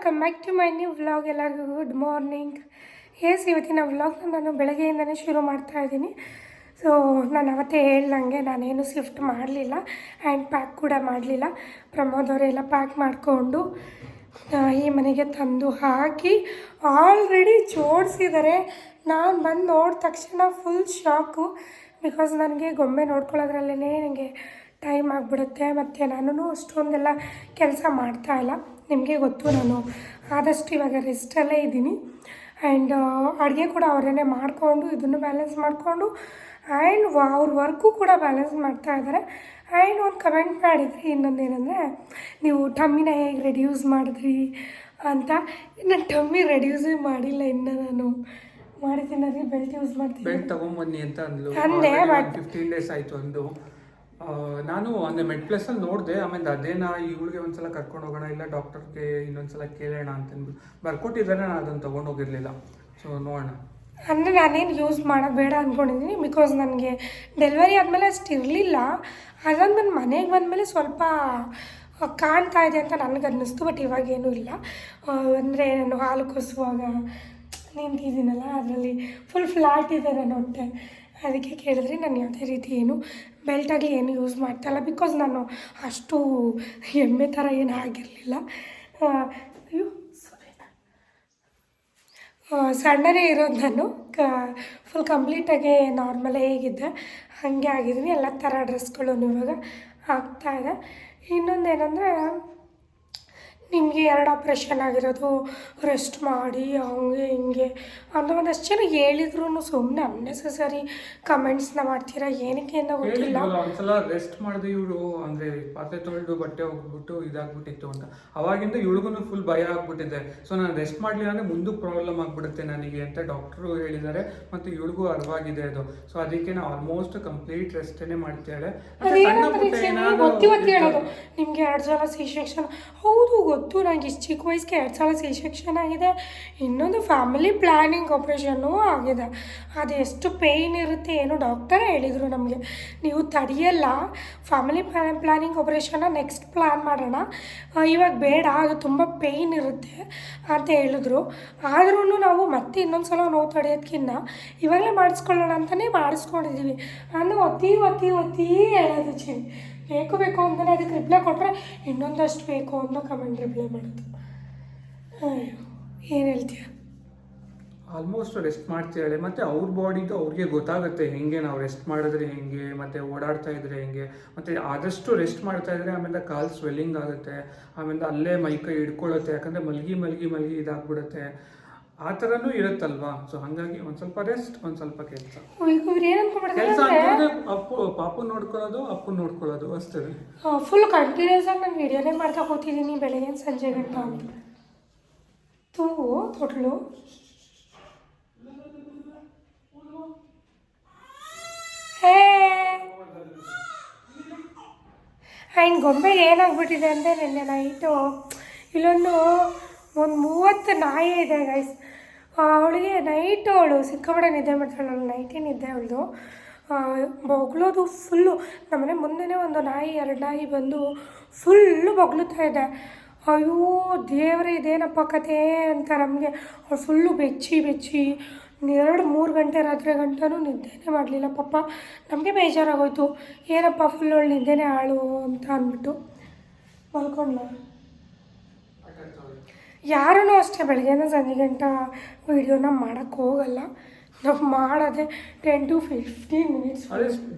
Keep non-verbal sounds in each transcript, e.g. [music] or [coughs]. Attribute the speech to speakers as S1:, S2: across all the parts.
S1: Welcome back to my new vlog ಎಲ್ಲರಿಗೂ good morning yes ಇವತ್ತಿನ ವ್ಲಾಗ್ನ ನಾನು ಬೆಳಗ್ಗೆಯಿಂದನೇ ಶುರು ಮಾಡ್ತಾ ಇದ್ದೀನಿ. ಸೊ ನಾನು ಅವತ್ತೇ ಹೇಳ್ದಂಗೆ ನಾನೇನು ಶಿಫ್ಟ್ ಮಾಡಲಿಲ್ಲ ಆ್ಯಂಡ್ ಪ್ಯಾಕ್ ಕೂಡ ಮಾಡಲಿಲ್ಲ. ಪ್ರಮೋದ್ ಅವರೆಲ್ಲ ಪ್ಯಾಕ್ ಮಾಡಿಕೊಂಡು ಈ ಮನೆಗೆ ತಂದು ಹಾಕಿ ಆಲ್ರೆಡಿ ಜೋಡಿಸಿದ್ದಾರೆ. ನಾನು ಬಂದು ನೋಡಿದ ತಕ್ಷಣ ಫುಲ್ ಶಾಕು ಬಿಕಾಸ್ ನನಗೆ ಗೊಂಬೆ ನೋಡ್ಕೊಳ್ಳೋದ್ರಲ್ಲೇ ನನಗೆ ಟೈಮ್ ಆಗಿಬಿಡುತ್ತೆ. ಮತ್ತು ನಾನು ಅಷ್ಟೊಂದೆಲ್ಲ ಕೆಲಸ ಮಾಡ್ತಾ ಇಲ್ಲ. ನಿಮಗೆ ಗೊತ್ತು ನಾನು ಆದಷ್ಟು ಇವಾಗ ರೆಸ್ಟಲ್ಲೇ ಇದ್ದೀನಿ. ಆ್ಯಂಡ್ ಅಡುಗೆ ಕೂಡ ಅವರೇ ಮಾಡಿಕೊಂಡು ಇದನ್ನು ಬ್ಯಾಲೆನ್ಸ್ ಮಾಡಿಕೊಂಡು ಆ್ಯಂಡ್ ಅವ್ರ ವರ್ಕು ಕೂಡ ಬ್ಯಾಲೆನ್ಸ್ ಮಾಡ್ತಾ ಇದ್ದಾರೆ ಆ್ಯಂಡ್ ಒಂದು ಕಮೆಂಟ್ ಮಾಡಿದ್ರಿ ಇನ್ನೊಂದು ಏನಂದರೆ ನೀವು ಟಮ್ಮಿನ ಹೇಗೆ ರೆಡ್ಯೂಸ್ ಮಾಡಿದ್ರಿ ಅಂತ. ನಾನು ಟಮ್ಮಿ ರೆಡ್ಯೂಸೇ ಮಾಡಿಲ್ಲ ಇನ್ನು ನಾನು. ಮಾಡಿದ್ದೀನಿ ಬೆಲ್ಟ್ ಯೂಸ್ ಮಾಡ್ತೀನಿ.
S2: ಬೆಲ್ಟ್ ತಗೊಂಬನ್ನಿ ಅಂತ ಅಂದ್ಲು.
S1: ಅಂದೆ, ಬಟ್
S2: ಫಿಫ್ಟೀನ್ ಡೇಸ್ ಆಯಿತು ಅಂದು. ಆ, ನಾನು ಅಂದ್ರೆ ಮೆಡ್ ಪ್ಲಸ್ ಅಲ್ಲಿ ನೋಡಿದೆ, ಆಮೇಲೆ ಅದೇನ ಇವಳಿಗೆ ಒಂದ್ಸಲ ಕರ್ಕೊಂಡು ಹೋಗೋಣ, ಇಲ್ಲ ಡಾಕ್ಟರ್ಗೆ ಇನ್ನೊಂದ್ಸಲ ಕೇಳೋಣ ಅಂತಂದು ಬರ್ಕೊಟ್ಟಿದ್ದಾರೆ, ನಾನು ಅದನ್ನು ತಗೊಂಡು ಹೋಗಿರ್ಲಿಲ್ಲ ಸೊ ನೋಡೋಣ.
S1: ಅಂದರೆ ನಾನೇನು ಯೂಸ್ ಮಾಡೋದು ಬೇಡ ಅಂದ್ಕೊಂಡಿದ್ದೀನಿ ಬಿಕಾಸ್ ನನಗೆ ಡೆಲಿವರಿ ಆದಮೇಲೆ ಅಷ್ಟು ಇರಲಿಲ್ಲ. ಅದಾದ್ಮೇಲೆ ಮನೆಗೆ ಬಂದಮೇಲೆ ಸ್ವಲ್ಪ ಕಾಣ್ತಾ ಇದೆ ಅಂತ ನನಗೆ ಅನ್ನಿಸ್ತು ಬಟ್ ಇವಾಗೇನೂ ಇಲ್ಲ. ಅಂದರೆ ನಾನು ಹಾಲು ಕುಸುವಾಗ, ನಿಂತಿದ್ದೀನಲ್ಲ, ಅದರಲ್ಲಿ ಫುಲ್ ಫ್ಲಾಟ್ ಇದೆ ನನ್ನ ಹೊಟ್ಟೆ. ಅದಕ್ಕೆ ಕೇಳಿದ್ರೆ ನಾನು ಯಾವುದೇ ರೀತಿ ಏನು ಬೆಲ್ಟಾಗಲಿ ಏನು ಯೂಸ್ ಮಾಡ್ತಾ ಇಲ್ಲ. ಬಿಕಾಸ್ ನಾನು ಅಷ್ಟು ಎಮ್ಮೆ ಥರ ಏನು ಆಗಿರಲಿಲ್ಲ. ಅಯ್ಯೋ ಸಣ್ಣನೇ ಇರೋದು ನಾನು ಕ ಫುಲ್ ಕಂಪ್ಲೀಟಾಗಿ ನಾರ್ಮಲೇ ಹೇಗಿದ್ದೆ ಹಾಗೆ ಆಗಿದ್ದೀನಿ ಎಲ್ಲ ಥರ ಡ್ರೆಸ್ಗಳು ಇವಾಗ ಆಗ್ತಾಯಿದೆ ಏನಂದರೆ ನಿಮಗೆ ಎರಡು ಆಪ್ರೇಷನ್ ಆಗಿರೋದು ರೆಸ್ಟ್ ಮಾಡಿ ಹಂಗೆ ಹಿಂಗೆ ಅಂತ ಒಂದಷ್ಟು ಜನ ಹೇಳಿದ್ರು ಸುಮ್ಮನೆ ಅನ್ನೆಸೆಸರಿ ಕಮೆಂಟ್ಸ್ನ ಮಾಡ್ತೀರಾ? ಏನಕ್ಕೆ ಅಂತ ಗೊತ್ತಿಲ್ಲ.
S2: ಒಂದ್ಸಲ ರೆಸ್ಟ್ ಮಾಡಿದೆ ಇವಳು ಅಂದರೆ ಪಾತ್ರೆ ತೊಳೆದು ಬಟ್ಟೆ ಹೋಗ್ಬಿಟ್ಟು ಇದಾಗ್ಬಿಟ್ಟಿತ್ತು ಅಂತ. ಅವಾಗಿಂದ ಇವಳಿಗೂ ಫುಲ್ ಭಯ ಆಗ್ಬಿಟ್ಟಿದೆ. ಸೊ ನಾನು ರೆಸ್ಟ್ ಮಾಡಲಿಲ್ಲ ಅಂದರೆ ಮುಂದೆ ಪ್ರಾಬ್ಲಮ್ ಆಗ್ಬಿಡುತ್ತೆ ನನಗೆ ಅಂತ ಡಾಕ್ಟ್ರು ಹೇಳಿದ್ದಾರೆ ಮತ್ತು ಇವಳಿಗೂ ಅರ್ವಾಗಿದೆ ಅದು. ಸೊ ಅದಕ್ಕೆ ನಾವು ಆಲ್ಮೋಸ್ಟ್ ಕಂಪ್ಲೀಟ್ ರೆಸ್ಟೇ ಮಾಡ್ತಾಳೆ
S1: ನಿಮಗೆ ಎರಡು ಸಲ ಸಿ ಸೆಕ್ಷನ್ ಹೌದು ಗೊತ್ತು ನನಗೆ ಇಷ್ಟು ಚಿಕ್ಕ ವಯಸ್ಸಿಗೆ ಎರಡು ಸಲ ಸಿ ಸೆಕ್ಷನ್ ಆಗಿದೆ, ಇನ್ನೊಂದು ಫ್ಯಾಮಿಲಿ ಪ್ಲ್ಯಾನಿಂಗ್ ಆಪ್ರೇಷನ್ನು ಆಗಿದೆ. ಅದು ಎಷ್ಟು ಪೇಯ್ನ್ ಇರುತ್ತೆ ಏನು ಡಾಕ್ಟರೇ ಹೇಳಿದರು ನಮಗೆ. ನೀವು ತಡೆಯಲ್ಲ ಫ್ಯಾಮಿಲಿ ಪ್ಲ್ಯಾನಿಂಗ್ ಆಪ್ರೇಷನ್ನ ನೆಕ್ಸ್ಟ್ ಪ್ಲ್ಯಾನ್ ಮಾಡೋಣ. ಇವಾಗ ಬೇಡ, ಅದು ತುಂಬ ಪೇಯ್ನ್ ಇರುತ್ತೆ ಅಂತ ಹೇಳಿದ್ರು. ಆದ್ರೂ ನಾವು ಮತ್ತೆ ಇನ್ನೊಂದು ಸಲ ನೋವು ತಡೆಯೋದಕ್ಕಿಂತ ಇವಾಗಲೇ ಮಾಡಿಸ್ಕೊಳ್ಳೋಣ ಅಂತಲೇ ಮಾಡಿಸ್ಕೊಂಡಿದ್ದೀವಿ ನಾನು ಒತ್ತಿ ಒತ್ತಿ ಒತ್ತಿ ಹೇಳೋದು ಚಿನ್ ಬೇಕು ಬೇಕು ಅಂತಲೇ ಅದಕ್ಕೆ ರಿಪ್ಲೈ ಕೊಟ್ಟರೆ ಇನ್ನೊಂದಷ್ಟು ಬೇಕು ಅಂತ ಕಮೆಂಟ್ ರಿಪ್ಲೈ ಮಾಡೋದು. ಏನು ಹೇಳ್ತೀಯ?
S2: ಆಲ್ಮೋಸ್ಟ್ ರೆಸ್ಟ್ ಮಾಡ್ತಿದ್ದಾಳೆ ಮತ್ತು ಅವ್ರ ಬಾಡಿದು ಅವ್ರಿಗೆ ಗೊತ್ತಾಗುತ್ತೆ ಹೆಂಗೆ ನಾವು ರೆಸ್ಟ್ ಮಾಡಿದ್ರೆ ಹೆಂಗೆ, ಮತ್ತು ಓಡಾಡ್ತಾ ಇದ್ರೆ ಹೆಂಗೆ, ಮತ್ತು ಆದಷ್ಟು ರೆಸ್ಟ್ ಮಾಡ್ತಾ ಇದ್ರೆ ಆಮೇಲೆ ಕಾಲ್ ಸ್ವೆಲ್ಲಿಂಗ್ ಆಗುತ್ತೆ, ಆಮೇಲೆ ಅಲ್ಲೇ ಮೈ ಕೈ ಹಿಡ್ಕೊಳ್ಳುತ್ತೆ, ಯಾಕಂದರೆ ಮಲ್ಗಿ ಮಲ್ಗಿ ಮಲ್ಗಿ ಇದಾಗ್ಬಿಡುತ್ತೆ. ಆ ಥರನೂ ಇರುತ್ತಲ್ವಾ? ಸೊ ಹಾಗಾಗಿ ಒಂದು ಸ್ವಲ್ಪ ರೆಸ್ಟ್ ಒಂದು ಸ್ವಲ್ಪ ಕೆಲಸ. ಕೆಲಸ ಅಂತಂದ್ರೆ ಅಪ್ಪು ಪಾಪು ನೋಡ್ಕೊಳ್ಳೋದು ಅಪ್ಪು ನೋಡ್ಕೊಳ್ಳೋದು ಅಷ್ಟೇ.
S1: ಫುಲ್ ಕಂಟಿನ್ಯೂಸ್ ಆಗಿ ನಾನು ವಿಡಿಯೋನೇ ಮಾಡ್ತಾ ಕೂತಿದ್ದೀನಿ ಬೆಳಗ್ಗೆ ಸಂಜೆ ಗಂಟ ಅಂತ. ತೂ ತೊಟ್ಲು. ಆ್ಯಂಡ್ ಗೊಂಬೆಗೆ ಏನಾಗ್ಬಿಟ್ಟಿದೆ ಅಂದರೆ ನಿನ್ನೆ ನೈಟು ಇಲ್ಲೊಂದು ಒಂದು ಮೂವತ್ತು ನಾಯಿ ಇದೆ ಗೈಸ್ ಅವಳಿಗೆ ನೈಟ್ ಅವಳು ಸಿಕ್ಕಾಪಟ್ಟೆ ನಿದ್ದೆ ಮಾಡ್ತಾಳೆ. ಅವಳು ನೈಟೇ ನಿದ್ದೆ ಅವಳದು. ಬೊಗಳೋದು ಫುಲ್ಲು ನಮ್ಮನೆ ಮುಂದೆನೇ ಒಂದು ನಾಯಿ, ಎರಡು ನಾಯಿ ಬಂದು ಫುಲ್ಲು ಬೊಗ್ಳುತ್ತಾ ಇದೆ. ಅಯ್ಯೋ, ದೇವ್ರೆ, ಇದೇನಪ್ಪ ಕತೆ ಅಂತ ನಮಗೆ. ಅವಳು ಫುಲ್ಲು ಬೆಚ್ಚಿ ಬೆಚ್ಚಿ ಎರಡು, ಮೂರು ಗಂಟೆ, ರಾತ್ರಿ ಗಂಟನೂ ನಿದ್ದೆನೇ ಮಾಡಲಿಲ್ಲ. ಪಾಪ, ನಮಗೆ ಬೇಜಾರಾಗೋಯ್ತು. ಏನಪ್ಪ ಫುಲ್ ಅವಳು ನಿದ್ದೆನೇ ಆಳು ಅಂತ ಅಂದ್ಬಿಟ್ಟು ಮಲ್ಕೊಂಡ್ಲ ಯಾರೂ ಅಷ್ಟೇ ಬೆಳಗ್ಗೆನ ಸಂಜೆ ಗಂಟ ವೀಡಿಯೋನ ಮಾಡೋಕ್ಕೆ ಹೋಗಲ್ಲ. ನಾವು ಮಾಡೋದೇ ten to fifteen minutes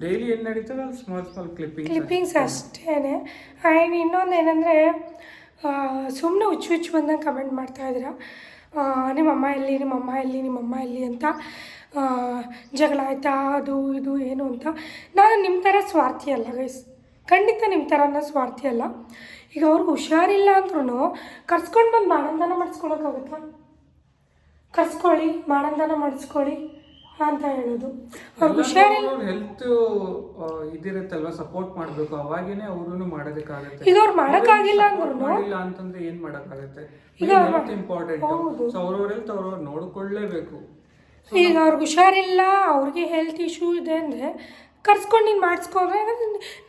S2: daily ಏನು ನಡೀತದೆ? ಸ್ಮಾಲ್ ಸ್ಮಾಲ್ ಕ್ಲಿಪ್ಪಿಂಗ್
S1: ಕ್ಲಿಪ್ಪಿಂಗ್ಸ್ ಅಷ್ಟೇ. ಆ್ಯಂಡ್ ಇನ್ನೊಂದು ಏನಂದರೆ ಸುಮ್ಮನೆ ಹುಚ್ಚು ಹುಚ್ಚು ಬಂದಂಗೆ ಕಮೆಂಟ್ ಮಾಡ್ತಾ ಇದ್ದೀರಾ? ಆ, ನಿಮ್ಮಮ್ಮ ಎಲ್ಲಿ ನಿಮ್ಮಮ್ಮ ಎಲ್ಲಿ ನಿಮ್ಮಮ್ಮ ಎಲ್ಲಿ ಅಂತ ಜಗಳ ಆಯ್ತಾ ಅದು ಇದು ಏನು ಅಂತ. ನಾನು ನಿಮ್ಮ ಥರ ಸ್ವಾರ್ಥಿ ಅಲ್ಲ ಗೈಸ್ ಖಂಡಿತ ನಿಮ್ಮ ಥರ ಸ್ವಾರ್ಥಿ ಅಲ್ಲ. ಈಗ ಅವ್ರಿಗೆ ಹುಷಾರಿಲ್ಲ ಅಂದ್ರೂ ಕರ್ಸ್ಕೊಂಡು ಬಂದು ಮಾಡಂದನ ಮಾಡಿಸ್ಕೊಳಕ್ಕಾಗುತ್ತಾ? ಕರ್ಸ್ಕೊಳ್ಳಿ ಮಾಡಂದನ ಮಾಡಿಸ್ಕೊಳ್ಳಿ ಅಂತ ಹೇಳೋದು. ಅವ್ರಿಗೆ ಹುಷಾರಿಲ್ಲ
S2: ಹೆಲ್ತ್ ಇದಿರುತ್ತಲ್ವ? ಸಪೋರ್ಟ್ ಮಾಡಬೇಕು. ಅವಾಗೇನೆ ಅವರು ಮಾಡೋದಕ್ಕಾಗುತ್ತೆ.
S1: ಈಗ ಅವ್ರು ಮಾಡೋಕ್ಕಾಗಿಲ್ಲ ಅಂದ್ರೂ
S2: ಮಾಡಿಲ್ಲ ಅಂತಂದ್ರೆ ಏನು ಮಾಡೋಕ್ಕಾಗುತ್ತೆ?
S1: ಈಗ
S2: ಹೆಲ್ತ್ ಇಂಪಾರ್ಟೆಂಟ್. ಸೊ ಅವ್ರವ್ರ ಹೆಲ್ತ್ ಅವ್ರವ್ರು ನೋಡ್ಕೊಳ್ಳೇಬೇಕು
S1: ಈಗ ಅವ್ರಿಗೆ ಹುಷಾರಿಲ್ಲ ಅವ್ರಿಗೆ ಹೆಲ್ತ್ ಇಶ್ಯೂ ಇದೆ ಅಂದರೆ ಕರ್ಸ್ಕೊಂಡು ನೀನು ಮಾಡಿಸ್ಕೊಂಡ್ರೆ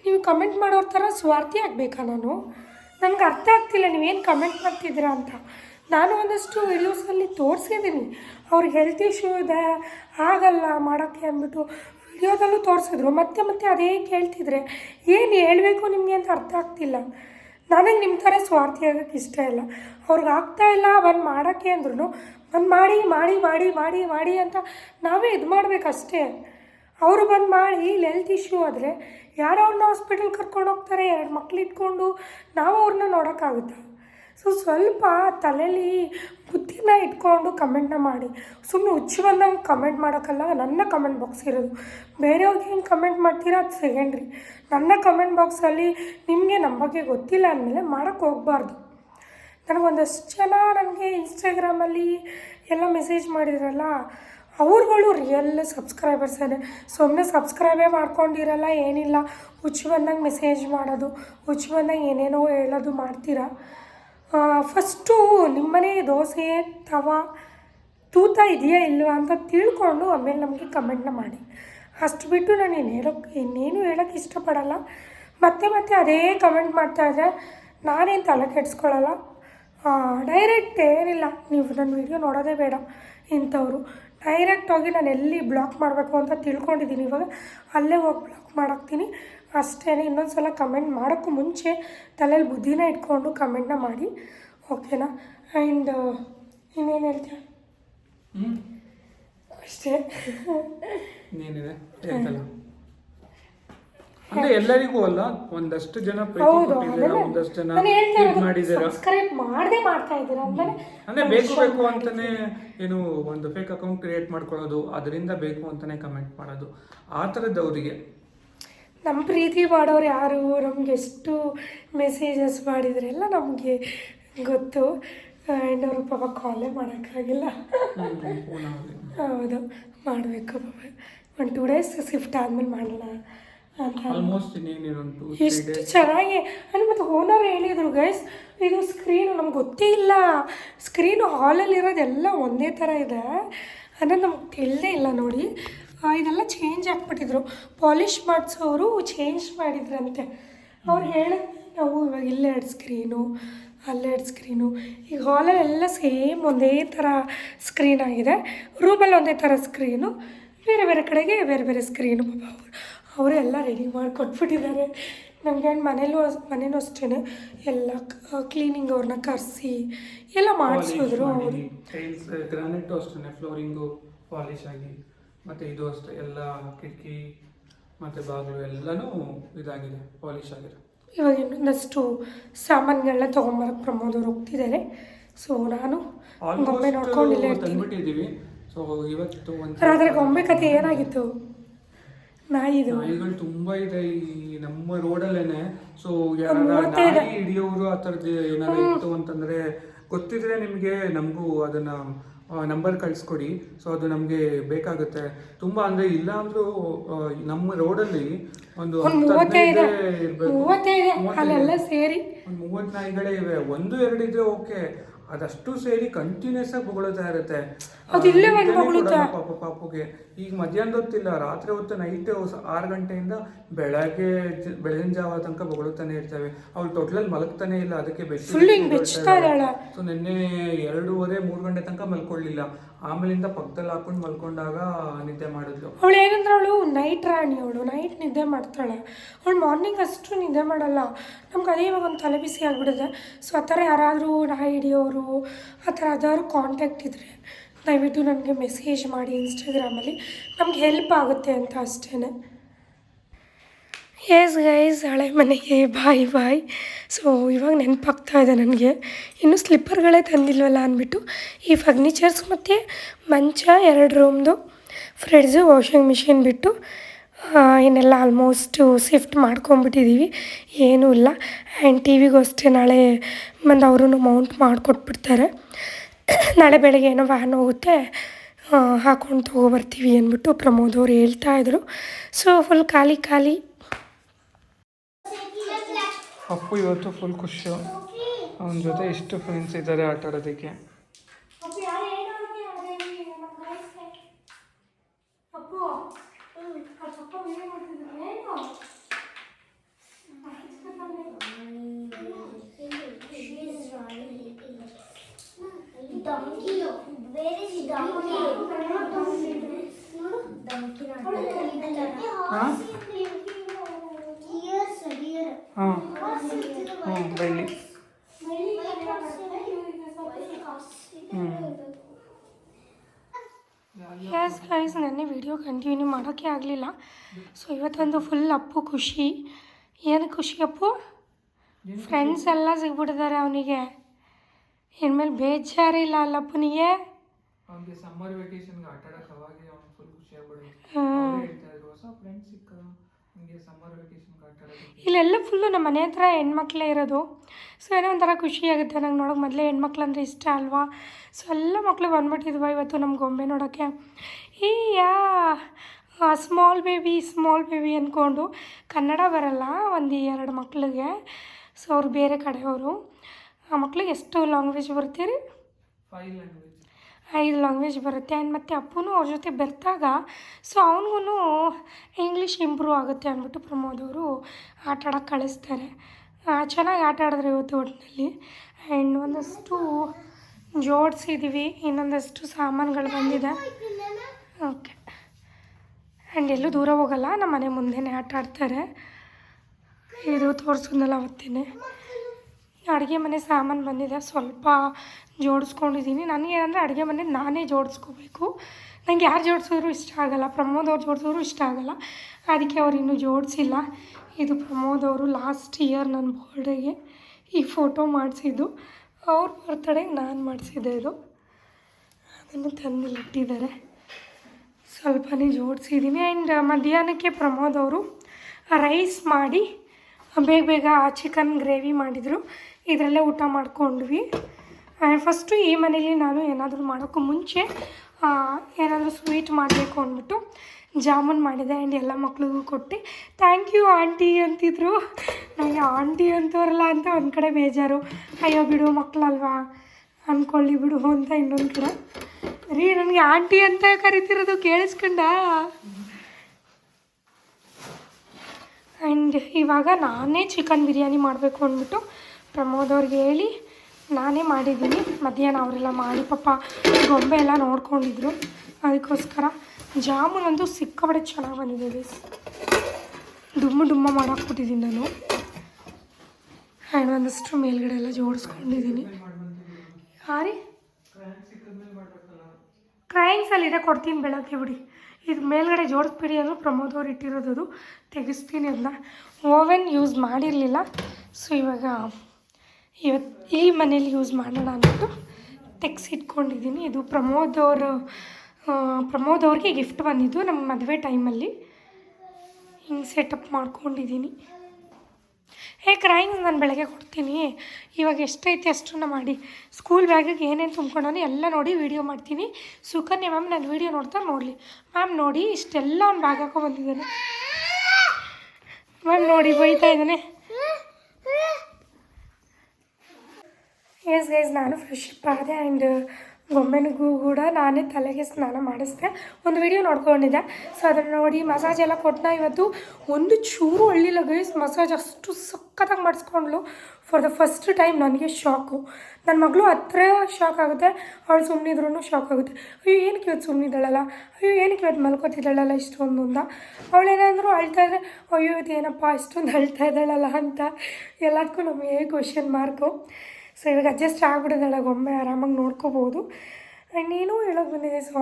S1: ನೀವು ಕಮೆಂಟ್ ಮಾಡೋರ ಥರ ಸ್ವಾರ್ಥಿ ಆಗಬೇಕಾ ನಾನು? ನನಗೆ ಅರ್ಥ ಆಗ್ತಿಲ್ಲ ನೀವೇನು ಕಮೆಂಟ್ ಮಾಡ್ತಿದ್ದೀರಾ ಅಂತ. ನಾನು ಒಂದಷ್ಟು ವಿಡಿಯೋಸಲ್ಲಿ ತೋರಿಸಿದ್ದೀನಿ. ಅವ್ರಿಗೆ ಹೆಲ್ತ್ ಇಶ್ಯೂ ಇದೆ, ಆಗಲ್ಲ ಮಾಡೋಕ್ಕೆ ಅಂದ್ಬಿಟ್ಟು ವಿಡಿಯೋದಲ್ಲೂ ತೋರಿಸಿದ್ರು. ಮತ್ತೆ ಮತ್ತೆ ಅದೇ ಕೇಳ್ತಿದ್ರೆ, ಏನು ಹೇಳಬೇಕು ನಿಮಗೆ ಅಂತ ಅರ್ಥ ಆಗ್ತಿಲ್ಲ. ನನಗೆ ನಿಮ್ಮ ಥರ ಸ್ವಾರ್ಥಿ ಆಗೋಕ್ಕೆ ಇಷ್ಟ ಇಲ್ಲ. ಅವ್ರಿಗೆ ಆಗ್ತಾ ಇಲ್ಲ, ಬಂದು ಮಾಡೋಕ್ಕೆ ಅಂದ್ರೂ ಬಂದು ಮಾಡಿ ಮಾಡಿ ಮಾಡಿ ಮಾಡಿ ಮಾಡಿ ಅಂತ ನಾವೇ ಇದು ಮಾಡಬೇಕಷ್ಟೇ. ಅವರು ಬಂದು ಮಾಡಿ ಇಲ್ಲಿ ಹೆಲ್ತ್ ಇಶ್ಯೂ ಆದರೆ ಯಾರೋ ಅವ್ರನ್ನ ಹಾಸ್ಪಿಟಲ್ ಕರ್ಕೊಂಡು ಹೋಗ್ತಾರೆ, ಎರಡು ಮಕ್ಳು ಇಟ್ಕೊಂಡು ನಾವು ಅವ್ರನ್ನ ನೋಡೋಕ್ಕಾಗುತ್ತಾ? ಸೊ ಸ್ವಲ್ಪ ತಲೆಯಲ್ಲಿ ಬುದ್ಧಿನ ಇಟ್ಕೊಂಡು ಕಮೆಂಟ್ನ ಮಾಡಿ. ಸುಮ್ಮನೆ ಹುಚ್ಚು ಬಂದಂಗೆ ಕಮೆಂಟ್ ಮಾಡೋಕ್ಕಲ್ಲ, ನನ್ನ ಕಮೆಂಟ್ ಬಾಕ್ಸ್ ಇರೋದು. ಬೇರೆಯವ್ರಿಗೆ ಹೆಂಗೆ ಕಮೆಂಟ್ ಮಾಡ್ತೀರಾ? ಅದು ಸೆಕೆಂಡ್ರಿ ನನ್ನ ಕಮೆಂಟ್ ಬಾಕ್ಸಲ್ಲಿ ನಿಮಗೆ ನಮ್ಮ ಬಗ್ಗೆ ಗೊತ್ತಿಲ್ಲ ಅಂದಮೇಲೆ ಮಾಡೋಕ್ಕೆ ಹೋಗಬಾರ್ದು. ನನಗೊಂದಷ್ಟು ಜನ ನನಗೆ ಇನ್ಸ್ಟಾಗ್ರಾಮಲ್ಲಿ ಎಲ್ಲ ಮೆಸೇಜ್ ಮಾಡಿದ್ರಲ್ಲ ಅವ್ರುಗಳು ರಿಯಲ್ ಸಬ್ಸ್ಕ್ರೈಬರ್ಸ್ ಅದೇ. ಸುಮ್ಮನೆ ಸಬ್ಸ್ಕ್ರೈಬೇ ಮಾಡ್ಕೊಂಡಿರಲ್ಲ, ಏನಿಲ್ಲ. ಹುಚ್ಚು ಬಂದಂಗೆ ಮೆಸೇಜ್ ಮಾಡೋದು, ಹುಚ್ಚು ಬಂದಂಗೆ ಏನೇನೋ ಹೇಳೋದು ಮಾಡ್ತೀರಾ? ಫಸ್ಟು ನಿಮ್ಮನೆ ದೋಸೆ, ತವಾ ತೂತ ಇದೆಯಾ ಇಲ್ವಾ ಅಂತ ತಿಳ್ಕೊಂಡು ಆಮೇಲೆ ನಮಗೆ ಕಮೆಂಟ್ನ ಮಾಡಿ. ಅಷ್ಟು ಬಿಟ್ಟು ನಾನು ಏನು ಹೇಳೋಕ್ಕೆ ಇನ್ನೇನು ಹೇಳೋಕ್ಕೆ ಇಷ್ಟಪಡಲ್ಲ. ಮತ್ತೆ ಮತ್ತೆ ಅದೇ ಕಮೆಂಟ್ ಮಾಡ್ತಾ ಇದ್ದೆ ನಾನೇನು ತಲೆ ಕೆಡಿಸ್ಕೊಳ್ಳಲ್ಲ ಡೈರೆಕ್ಟ್ ಏನಿಲ್ಲ. ನೀವು ನನ್ನ ವೀಡಿಯೋ ನೋಡೋದೇ ಬೇಡ ಇಂಥವ್ರು. ಡೈರೆಕ್ಟಾಗಿ ನಾನು ಎಲ್ಲಿ ಬ್ಲಾಕ್ ಮಾಡಬೇಕು ಅಂತ ತಿಳ್ಕೊಂಡಿದ್ದೀನಿ ಇವಾಗ ಅಲ್ಲೇ ಹೋಗಿ ಬ್ಲಾಕ್ ಮಾಡಾಕ್ತೀನಿ. ಅಷ್ಟೇ ಇನ್ನೊಂದು ಸಲ ಕಮೆಂಟ್ ಮಾಡೋಕ್ಕೂ ಮುಂಚೆ ತಲೆಯಲ್ಲಿ ಬುದ್ಧಿನ ಇಟ್ಕೊಂಡು ಕಮೆಂಟ್ನ ಮಾಡಿ. ಓಕೆನಾ ಆ್ಯಂಡ್ ಇನ್ನೇನು ಹೇಳ್ತೀಯ? ಅಷ್ಟೇ.
S2: ಅಂದ್ರೆ ಎಲ್ಲರಿಗೂ ಅಲ್ಲ ಒಂದಷ್ಟು ಜನ ಪ್ರೀತಿ
S1: ಹೌದು
S2: ಕೊಟ್ಟಿದ್ದೀರಾ
S1: ಅದನ್ನೇ
S2: ಒಂದಷ್ಟು ಜನ
S1: ನಾನು ಹೇಳ್ತಾ
S2: ಇದು ಮಾಡಿದ್ದೀರಾ?
S1: ಸಬ್ಸ್ಕ್ರೈಬ್ ಮಾಡದೆ ಮಾಡ್ತಾ ಇದ್ದೀರಾ ಅಂದರೆ
S2: ಅಂದ್ರೆ ಬೇಕು ಬೇಕು ಅಂತಾನೆ ಏನು ಒಂದು ಫೇಕ್ ಅಕೌಂಟ್ ಕ್ರಿಯೇಟ್ ಮಾಡ್ಕೊಳ್ಳೋದು ಅದರಿಂದ ಬೇಕು ಅಂತಾನೆ ಕಮೆಂಟ್ ಮಾಡೋದು. ಆ ಥರದವರಿಗೆ
S1: ನಮ್ಮ ಪ್ರೀತಿ ಮಾಡೋರು ಯಾರು? ನಮ್ಗೆ ಎಷ್ಟು ಮೆಸೇಜಸ್ ಮಾಡಿದ್ರೆಲ್ಲ ನಮಗೆ ಗೊತ್ತು. ಆ್ಯಂಡ್ ಅವರು ಪಾಪ ಕಾಲೇ ಮಾಡೋಕ್ಕಾಗಿಲ್ಲ. ಹೌದು ಮಾಡಬೇಕು ಪಾಪ. ಒಂದು ಟೂ ಡೇಸ್ ಶಿಫ್ಟ್ ಆದಮೇಲೆ ಮಾಡೋಣ.
S2: ಆಲ್ಮೋಸ್ಟ್ ಇನ್ನೇನು ಟೂ ತ್ರೀ
S1: ಎಷ್ಟು ಚೆನ್ನಾಗಿ ಅಲ್ಲಿ ಮತ್ತು ಓನರ್ ಹೇಳಿದರು ಗೈಸ್ ಇದು ಸ್ಕ್ರೀನು ನಮ್ಗೆ ಗೊತ್ತೇ ಇಲ್ಲ. ಸ್ಕ್ರೀನು ಹಾಲಲ್ಲಿರೋದೆಲ್ಲ ಒಂದೇ ಥರ ಇದೆ. ಅಂದರೆ ನಮ್ಗೆ ತಿಳಿದೇ ಇಲ್ಲ ನೋಡಿ. ಇದೆಲ್ಲ ಚೇಂಜ್ ಆಗಿಬಿಟ್ಟಿದ್ರು. ಪಾಲಿಷ್ ಮಾಡಿಸೋರು ಚೇಂಜ್ ಮಾಡಿದ್ರಂತೆ. ಅವ್ರು ಹೇಳಿದ್ ನಾವು ಇವಾಗ ಇಲ್ಲೇ ಎರಡು ಸ್ಕ್ರೀನು ಅಲ್ಲೇ ಎರಡು ಸ್ಕ್ರೀನು ಈಗ ಹಾಲಲ್ಲೆಲ್ಲ ಸೇಮ್ ಒಂದೇ ಥರ ಸ್ಕ್ರೀನ್ ಆಗಿದೆ. ರೂಮಲ್ಲಿ ಒಂದೇ ಥರ ಸ್ಕ್ರೀನು ಬೇರೆ ಬೇರೆ ಕಡೆಗೆ ಬೇರೆ ಬೇರೆ ಸ್ಕ್ರೀನು ಪಾಪ ಅವರು. ಅವರೇ ಎಲ್ಲ ರೆಡಿ ಮಾಡಿ ಕೊಟ್ಬಿಟ್ಟಿದ್ದಾರೆ ನಮಗೆ ಮನೇಲೂ ಮನೇಲೂ ಅಷ್ಟೇ ಎಲ್ಲ ಕ್ಲೀನಿಂಗ್ ಅವ್ರನ್ನ ಕರೆಸಿ ಎಲ್ಲ ಮಾಡಿಸಿದ್ರು ಅವರು.
S2: ಟೈಲ್ಸ್ ಗ್ರಾನೈಟು ಅಷ್ಟೇ ಫ್ಲೋರಿಂಗು ಪಾಲಿಶ್ ಆಗಿ ಮತ್ತು ಇದು ಅಷ್ಟೇ ಎಲ್ಲ ಕಿಟಕಿ ಮತ್ತು ಬಾಗಿಲು ಎಲ್ಲನೂ ಇದಾಗಿದೆ ಪಾಲಿಶ್ ಆಗಿದೆ.
S1: ಇವಾಗ ಇನ್ನೊಂದಷ್ಟು ಸಾಮಾನುಗಳನ್ನ ತೊಗೊಂಬರಕ್ಕೆ ಪ್ರಮೋದ್ ಅವ್ರು ಹೋಗ್ತಿದ್ದಾರೆ. ಸೊ ನಾನು ಗೊಂಬೆ ನೋಡ್ಕೊಂಡಿಲ್ಲ
S2: ತಂದ್ಬಿಟ್ಟಿದ್ದೀವಿ. ಸೊ ಇವತ್ತು ಒಂದು
S1: ಆದರೆ ಗೊಂಬೆ ಕತೆ ಏನಾಗಿತ್ತು? ನಾಯಿದು
S2: ನಾಯಿಗಳು ತುಂಬಾ ಇದೆ ಈ ನಮ್ಮ ರೋಡಲ್ಲೇನೆ. ಸೊ. ನಾಯಿ ಹಿಡಿಯೋರು ಆ ಥರದ್ದು ಏನಾದ್ರು ಇತ್ತು ಅಂತಂದ್ರೆ ಗೊತ್ತಿದ್ರೆ ನಿಮಗೆ ನಮಗೂ ಅದನ್ನ ನಂಬರ್ ಕಳಿಸ್ಕೊಡಿ. ಸೊ ಅದು ನಮಗೆ ಬೇಕಾಗುತ್ತೆ. ತುಂಬಾ ಅಂದ್ರೆ ಇಲ್ಲ ಅಂದ್ರೂ ನಮ್ಮ ರೋಡಲ್ಲಿ ಒಂದು.
S1: ಅಲ್ಲೆಲ್ಲ ಸೇರಿ.
S2: ಒಂದು ಮೂವತ್ತು ನಾಯಿಗಳೇ ಇವೆ. ಒಂದು ಎರಡು ಇದ್ರೆ ಓಕೆ. ಅದಷ್ಟು ಸೇರಿ ಕಂಟಿನ್ಯೂಸ್ ಆಗಿ ಬೊಗಳತಾ ಇರುತ್ತೆ.
S1: ಅದು ಇಲ್ಲೇ?
S2: ಪಾಪ ಪಾಪುಗೆ. ಈಗ ಮಧ್ಯಾಹ್ನದ ಹೊತ್ತಿಲ್ಲ ರಾತ್ರಿ ಹೊತ್ತು ನೈಟ್ ಆರು ಗಂಟೆಯಿಂದ ಬೆಳಗ್ಗೆ ಬೆಳಗಿನ ಜಾವ ತನಕ ಬೊಗಳುತ್ತಾನೆ ಇರ್ತವೆ. ಅವ್ಳು ತೊಟ್ಲಲ್ಲಿ ಮಲಗ್ತಾನೆ ಇಲ್ಲ ಅದಕ್ಕೆ. ಸೊ ನಿನ್ನೆ ಎರಡೂವರೆ ಮೂರು ಗಂಟೆ ತನಕ ಮಲ್ಕೊಳ್ಳಿಲ್ಲ. ಆಮೇಲಿಂದ ಪಕ್ಕದಲ್ಲಿ ಹಾಕೊಂಡು ಮಲ್ಕೊಂಡಾಗ ನಿದ್ದೆ ಮಾಡಿದ್ಲು.
S1: ಅವಳು ಏನಂದ್ರೆ ಅವಳು ನೈಟ್ ರಾಣಿ ಅವಳು ನೈಟ್ ನಿದ್ದೆ ಮಾಡ್ತಾಳೆ. ಅವಳು ಮಾರ್ನಿಂಗ್ ಅಷ್ಟು ನಿದ್ದೆ ಮಾಡಲ್ಲ. ನಮ್ಗೆ ಅದೇ ಇವಾಗ ಒಂದು ತಲೆ ಬಿಸಿ ಸೊ ಆ ಥರ ಯಾರಾದರೂ ನಾಯಿ ಹಿಡಿಯೋರು ಆ ಥರ ಅದಾದ್ರು ಕಾಂಟ್ಯಾಕ್ಟ್ ಇದ್ದರೆ ದಯವಿಟ್ಟು ನನಗೆ ಮೆಸೇಜ್ ಮಾಡಿ ಇನ್ಸ್ಟಾಗ್ರಾಮಲ್ಲಿ. ನಮ್ಗೆ ಹೆಲ್ಪ್ ಆಗುತ್ತೆ ಅಂತ ಅಷ್ಟೇ ಎಸ್ ಗೈಸ್ ಹಳೆ ಮನೆಗೆ ಬಾಯ್ ಬಾಯ್ ಸೊ ಇವಾಗ ನೆನಪಾಗ್ತಾ ಇದೆ ನನಗೆ. ಇನ್ನೂ ಸ್ಲಿಪ್ಪರ್ಗಳೇ ತಂದಿಲ್ವಲ್ಲ ಅಂದ್ಬಿಟ್ಟು, ಈ ಫರ್ನಿಚರ್ಸ್ ಮತ್ತು ಮಂಚ ಎರಡು ರೂಮ್ದು ಫ್ರಿಡ್ಜು ವಾಷಿಂಗ್ ಮಿಷಿನ್ ಬಿಟ್ಟು ಇನ್ನೆಲ್ಲ ಆಲ್ಮೋಸ್ಟು ಶಿಫ್ಟ್ ಮಾಡ್ಕೊಂಬಿಟ್ಟಿದ್ದೀವಿ ಏನೂ ಇಲ್ಲ. ಆ್ಯಂಡ್ ಟಿ ವಿಗೂ ಅಷ್ಟೇ ನಾಳೆ ಬಂದು ಅವರು ಮೌಂಟ್ ಮಾಡಿಕೊಟ್ಬಿಡ್ತಾರೆ. [coughs] ನಾಳೆ ಬೆಳಗ್ಗೆ ಏನೋ ವ್ಯಾನ್ ಹೋಗುತ್ತೆ ಹಾಕ್ಕೊಂಡು ತೊಗೊಬರ್ತೀವಿ ಅಂದ್ಬಿಟ್ಟು ಪ್ರಮೋದ್ ಅವ್ರು ಹೇಳ್ತಾ ಇದ್ರು. ಸೊ ಫುಲ್ ಖಾಲಿ ಖಾಲಿ.
S2: ಅಪ್ಪು ಇವತ್ತು ಫುಲ್ ಖುಷಿ. ಅವನ ಜೊತೆ ಇಷ್ಟು ಫ್ರೆಂಡ್ಸ್ ಇದ್ದಾರೆ ಆಟ ಆಡೋದಕ್ಕೆ
S1: ಮಾಡೋಕ್ಕೆ ಆಗಲಿಲ್ಲ. ಸೊ ಇವತ್ತೊಂದು ಫುಲ್ ಅಪ್ಪು ಖುಷಿ. ಏನು ಖುಷಿ ಅಪ್ಪು? ಫ್ರೆಂಡ್ಸ್ ಎಲ್ಲ ಸಿಗ್ಬಿಟ್ಟಿದ್ದಾರೆ ಅವನಿಗೆ. ಇನ್ಮೇಲೆ ಬೇಜಾರಿಲ್ಲ ಅಲ್ಲಪ್ಪನಿಗೆ
S2: ಅವ್ನಿಗೆ ಸಮ್ಮರ್ ವೆಕೇಶನ್ಗೆ ಆಟ ಆಡಕ್ಕೆ ಅವಾಗೆ ಅವ್ನು ಫುಲ್ ಖುಷಿ ಆಗ್ಬಿಡುತ್ತೆ
S1: ಹ್ಮ್.
S2: ಹೇಳ್ತಾ ಇದ್ರು ಹೊಸ ಫ್ರೆಂಡ್ಸ್ ಸಿಕ್ಕ. ನಿಮಗೆ ಸಮ್ಮರ್ ವೆಕೇಶನ್ಗೆ ಆಟ ಆಡೋದಕ್ಕೆ
S1: ಇಲ್ಲೆಲ್ಲ ಫುಲ್ಲು ನಮ್ಮ ಮನೆ ಹತ್ರ ಹೆಣ್ಮಕ್ಳೇ ಇರೋದು. ಸೊ ಏನೋ ಒಂಥರ ಖುಷಿ ಆಗುತ್ತೆ. ನಂಗೆ ನೋಡೋಕೆ ಮೊದಲೇ ಹೆಣ್ಮಕ್ಳು ಅಂದರೆ ಇಷ್ಟ ಅಲ್ವಾ? ಸೊ ಎಲ್ಲ ಮಕ್ಕಳು ಬಂದ್ಬಿಟ್ಟಿದ್ವ ಇವತ್ತು ನಮ್ಮ ಗೊಂಬೆ ನೋಡೋಕ್ಕೆ? ಈ yeah! Small baby small baby ಅಂದ್ಕೊಂಡು ಕನ್ನಡ ಬರಲ್ಲ ಒಂದು ಎರಡು ಮಕ್ಕಳಿಗೆ ಸೊ ಅವ್ರು ಬೇರೆ ಕಡೆಯವರು. ಆ ಮಕ್ಳಿಗೆ ಎಷ್ಟು ಲ್ಯಾಂಗ್ವೇಜ್ ಬರ್ತೀರಿ ಐದು ಲ್ಯಾಂಗ್ವೇಜ್ ಬರುತ್ತೆ. ಆ್ಯಂಡ್ ಮತ್ತು ಅಪ್ಪನು ಅವ್ರ ಜೊತೆ ಬೆರ್ತಾಗ ಸೊ ಅವನಿಗೂ ಇಂಗ್ಲೀಷ್ ಇಂಪ್ರೂವ್ ಆಗುತ್ತೆ ಅಂದ್ಬಿಟ್ಟು ಪ್ರಮೋದ್ ಅವರು ಆಟ ಆಡೋಕ್ಕೆ ಕಳಿಸ್ತಾರೆ. ಚೆನ್ನಾಗಿ ಆಟ ಆಡಿದ್ರೆ ಇವತ್ತು ಒಟ್ಟಿನಲ್ಲಿ ಆ್ಯಂಡ್ ಒಂದಷ್ಟು ಜೋಡಿಸಿದ್ದೀವಿ ಇನ್ನೊಂದಷ್ಟು ಸಾಮಾನುಗಳು ಬಂದಿದೆ. ಓಕೆ ಆ್ಯಂಡ್ ಎಲ್ಲೂ ದೂರ ಹೋಗಲ್ಲ ನಮ್ಮ ಮನೆ ಮುಂದೆನೇ ಆಟ ಆಡ್ತಾರೆ. ಇದು ತೋರಿಸಿದ್ನಲ್ಲ ಅವತ್ತೇನೆ. ಅಡುಗೆ ಮನೆ ಸಾಮಾನು ಬಂದಿದೆ, ಸ್ವಲ್ಪ ಜೋಡಿಸ್ಕೊಂಡಿದ್ದೀನಿ ನನಗೆ ಏನಂದರೆ ಅಡುಗೆ ಮನೆ ನಾನೇ ಜೋಡಿಸ್ಕೋಬೇಕು. ನನಗೆ ಯಾರು ಜೋಡಿಸಿದ್ರು ಇಷ್ಟ ಆಗಲ್ಲ, ಪ್ರಮೋದ್ ಅವ್ರು ಜೋಡಿಸಿದ್ರು ಇಷ್ಟ ಆಗಲ್ಲ. ಅದಕ್ಕೆ ಅವ್ರು ಇನ್ನೂ ಜೋಡಿಸಿಲ್ಲ. ಇದು ಪ್ರಮೋದ್ ಅವರು ಲಾಸ್ಟ್ ಇಯರ್ ನನ್ನ ಬರ್ಡೇಗೆ ಈ ಫೋಟೋ ಮಾಡಿಸಿದ್ದು. ಅವ್ರ ಬರ್ತಡೆಗೆ ನಾನು ಮಾಡಿಸಿದ್ದೆ ಇದು. ಅದನ್ನು ತಂದಿಲ್ಲಿಟ್ಟಿದ್ದಾರೆ ಸ್ವಲ್ಪನೇ ಜೋಡಿಸಿದ್ದೀನಿ ಆ್ಯಂಡ್ ಮಧ್ಯಾಹ್ನಕ್ಕೆ ಪ್ರಮೋದ್ ಅವರು ರೈಸ್ ಮಾಡಿ ಬೇಗ ಬೇಗ ಚಿಕನ್ ಗ್ರೇವಿ ಮಾಡಿದರು. ಇದರಲ್ಲೇ ಊಟ ಮಾಡ್ಕೊಂಡ್ವಿ. ಫಸ್ಟು ಈ ಮನೇಲಿ ನಾನು ಏನಾದರೂ ಮಾಡೋಕ್ಕೂ ಮುಂಚೆ ಏನಾದರೂ ಸ್ವೀಟ್ ಮಾಡಬೇಕು ಅಂದ್ಬಿಟ್ಟು ಜಾಮೂನ್ ಮಾಡಿದೆ. ಆ್ಯಂಡ್ ಎಲ್ಲ ಮಕ್ಳಿಗೂ ಕೊಟ್ಟು ಥ್ಯಾಂಕ್ ಯು ಆಂಟಿ ಅಂತಿದ್ರು. ನನಗೆ ಆಂಟಿ ಅಂತವ್ರಲ್ಲ ಅಂತ ಒಂದು ಕಡೆ ಬೇಜಾರು. ಅಯ್ಯೋ, ಬಿಡು ಮಕ್ಕಳಲ್ವಾ ಅಂದ್ಕೊಳ್ಳಿ ಬಿಡು ಅಂತ ಇನ್ನೊಂದು ಕಡೆ. ರೀ, ನನಗೆ ಆಂಟಿ ಅಂತ ಕರಿತಿರೋದು ಕೇಳಿಸ್ಕೊಂಡ. ಆ್ಯಂಡ್ ಇವಾಗ ನಾನೇ ಚಿಕನ್ ಬಿರಿಯಾನಿ ಮಾಡಬೇಕು ಅಂದ್ಬಿಟ್ಟು ಪ್ರಮೋದ್ ಅವ್ರಿಗೆ ಹೇಳಿ, ನಾನೇ ಮಾಡಿದ್ದೀನಿ. ಮಧ್ಯಾಹ್ನ ಅವರೆಲ್ಲ ಮಾಡಿ, ಪಾಪ ಗೊಂಬೆ ಎಲ್ಲ ನೋಡ್ಕೊಂಡಿದ್ರು. ಅದಕ್ಕೋಸ್ಕರ ಜಾಮೂನ್ ಅಂತೂ ಸಿಕ್ಕಾಪಟ್ಟೆ ಚೆನ್ನಾಗಿ ಬಂದಿದೆ ಡುಮ್ಮ ಡುಮ್ಮ ಮಾಡಾಕ್ಬಿಟ್ಟಿದ್ದೀನಿ ನಾನು. ಆ್ಯಂಡ್ ಒಂದಷ್ಟು ಮೇಲ್ಗಡೆ ಎಲ್ಲ ಜೋಡಿಸ್ಕೊಂಡಿದ್ದೀನಿ. ಹಾಂ ರೀ ಕ್ರೈನ್ಸಲ್ಲಿದೆ ಕೊಡ್ತೀನಿ ಬೆಳಗ್ಗೆ ಬಿಡಿ. ಇದು ಮೇಲ್ಗಡೆ ಜೋಡಿಸ್ಬಿಡಿ ಅಂದರು ಪ್ರಮೋದ್ ಅವ್ರು ಇಟ್ಟಿರೋದು ತೆಗಿಸ್ತೀನಿ ಅದನ್ನ ಓವೆನ್ ಯೂಸ್ ಮಾಡಿರಲಿಲ್ಲ. ಸೊ ಇವಾಗ ಇವತ್ತು ಈ ಮನೇಲಿ ಯೂಸ್ ಮಾಡೋಣ ಅಂದ್ಬಿಟ್ಟು ತೆಗ್ಸಿಟ್ಕೊಂಡಿದ್ದೀನಿ. ಇದು ಪ್ರಮೋದ್ ಅವರು ಪ್ರಮೋದ್ ಅವ್ರಿಗೆ ಗಿಫ್ಟ್ ಬಂದಿದ್ದು ನಮ್ಮ ಮದುವೆ ಟೈಮಲ್ಲಿ ಹಿಂಗೆ ಸೆಟಪ್ ಮಾಡ್ಕೊಂಡಿದ್ದೀನಿ. ಕ್ರೈಂಗ್ ನಾನು ಬೆಳಗ್ಗೆ ಕೊಡ್ತೀನಿ. ಇವಾಗ ಎಷ್ಟೈತೆ ಅಷ್ಟನ್ನು ಮಾಡಿ. ಸ್ಕೂಲ್ ಬ್ಯಾಗಿಗೆ ಏನೇನು ತುಂಬ್ಕೊಂಡಾನೆ ಎಲ್ಲ ನೋಡಿ ವೀಡಿಯೋ ಮಾಡ್ತೀನಿ. ಸುಕನ್ಯಾ ಮ್ಯಾಮ್ ನಾನು ವೀಡಿಯೋ ನೋಡ್ತಾ ನೋಡಲಿ. ಮ್ಯಾಮ್ ನೋಡಿ ಇಷ್ಟೆಲ್ಲ ಅವ್ನು ಬ್ಯಾಗ್ ಹಾಕೊಂಡ್ಬಂದಿದ್ದಾನೆ ಬಂದಿದ್ದಾನೆ. ಮ್ಯಾಮ್ ನೋಡಿ ಬೈತಾ ಇದ್ದಾನೆ. ಎಸ್ ಗೈಸ್ ನಾನು ಫ್ರೆಶ್ ಅಪ್ ಆದೆ ಆ್ಯಂಡ್ ಗೊಂಬೆನಿಗೂ ಕೂಡ ನಾನೇ ತಲೆಗೆ ಸ್ನಾನ ಮಾಡಿಸ್ದೆ. ಒಂದು ವಿಡಿಯೋ ನೋಡ್ಕೊಂಡಿದ್ದೆ. ಸೊ ಅದನ್ನು ನೋಡಿ ಮಸಾಜ್ ಎಲ್ಲ ಕೊಟ್ಟನ ಇವತ್ತು ಒಂದು ಚೂರು ಒಳ್ಳಿಲ್ಲ ಗೈಸ್ ಮಸಾಜ್ ಅಷ್ಟು ಸಖತ್ತಾಗಿ ಮಾಡಿಸ್ಕೊಂಡ್ಲು ಫಾರ್ ದ ಫಸ್ಟ್ ಟೈಮ್ ನನಗೆ ಶಾಕು ನನ್ನ ಮಗಳು ಹತ್ರ ಶಾಕ್ ಆಗುತ್ತೆ. ಅವಳು ಸುಮ್ಮನಿದ್ರೂ ಶಾಕ್ ಆಗುತ್ತೆ. ಅಯ್ಯೋ, ಏನಕ್ಕೆ ಇವತ್ತು ಸುಮ್ಮನಿದ್ದಾಳಲ್ಲ ಅಯ್ಯೋ, ಏನಕ್ಕೆ ಇವತ್ತು ಮಲ್ಕೋತಿದ್ದಾಳಲ್ಲ ಇಷ್ಟೊಂದು ಅಂತ. ಅವಳೇನಾದರೂ ಅಳ್ತಾ ಇದ್ರೆ, ಅಯ್ಯೋ ಇದು ಏನಪ್ಪ, ಇಷ್ಟೊಂದು ಅಳ್ತಾ ಇದ್ದಾಳಲ್ಲ ಅಂತ ಎಲ್ಲದಕ್ಕೂ ನಮಗೆ ಕ್ವಶನ್ ಮಾರ್ಕು ಸೊ ಇವಾಗ ಅಡ್ಜಸ್ಟ್ ಆಗ್ಬಿಟ್ಟಿದ್ದಾಳೆ ಗೊಂಬೆ ಆರಾಮಾಗಿ ನೋಡ್ಕೋಬೋದು. ಆ್ಯಂಡ್ ನೀನು ಹೇಳೋಕೆ ಬಂದಿದೆ ಸೊ